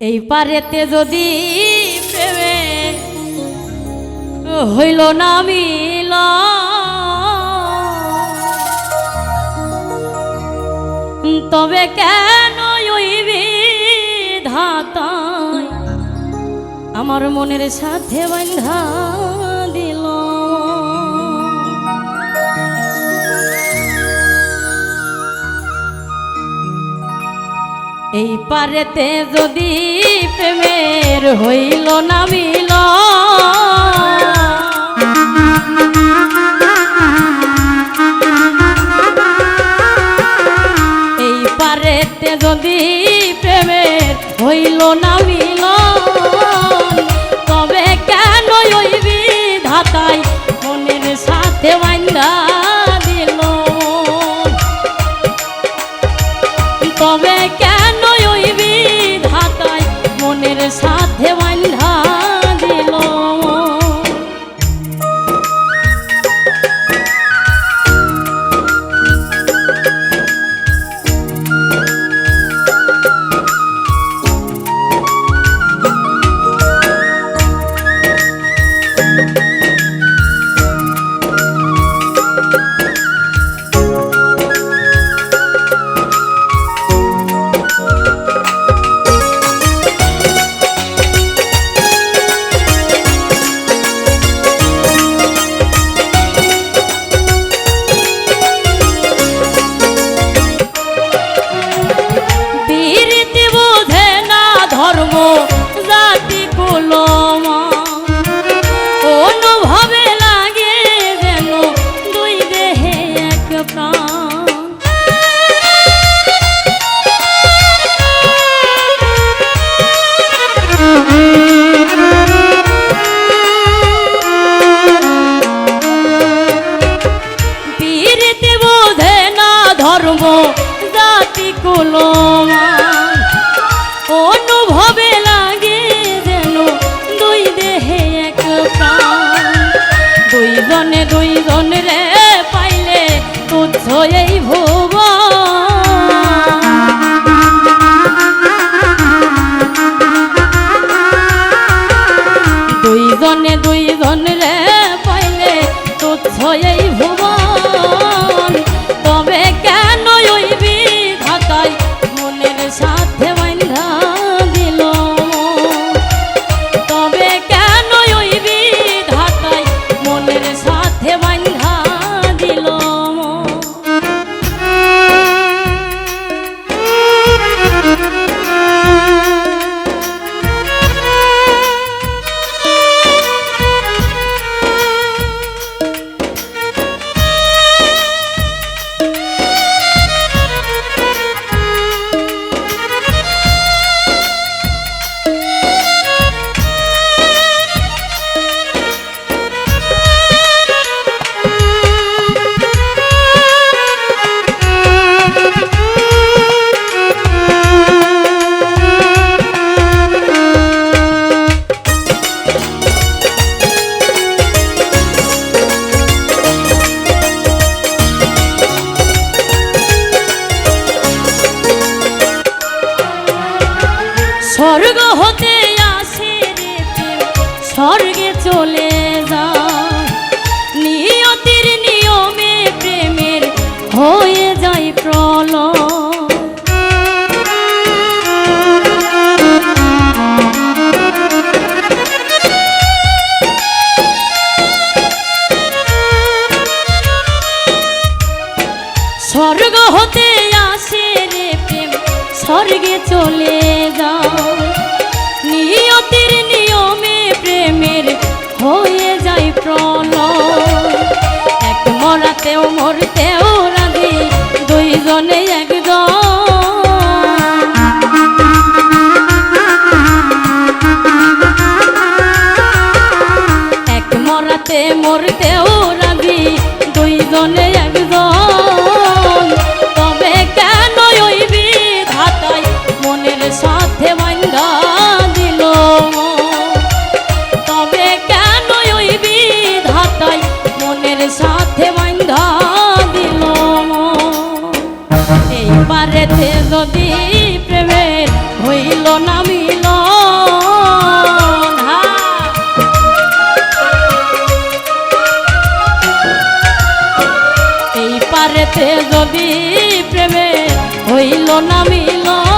এই পারেতে যদি হইল না মিল তবে কেন ওইবি ধাতায় আমার মনের সাথে বন্ধা পারেতে যদি প্রেমের হইল না মিল এই পারেতে যদি প্রেমের হইল না মিল তবে কেন ওই কুলমা অনুভবে লাগে যেন দুই দেহে এক দুইজনে দুইজন রে পাইলে তুচ্ছ এই ভুব দুইজনে দুইজন সাথে চলে যায়। নিয়তির নিয়মে প্রেমের হয়ে যায় প্রলয়। স্বর্গ হতে আসে রে প্রেম, স্বর্গে চলে যাও মরাতেও মরতেও তারেতে যদি প্রেমের হইল না এই পারেতে যদি প্রেমের হইল না মিলন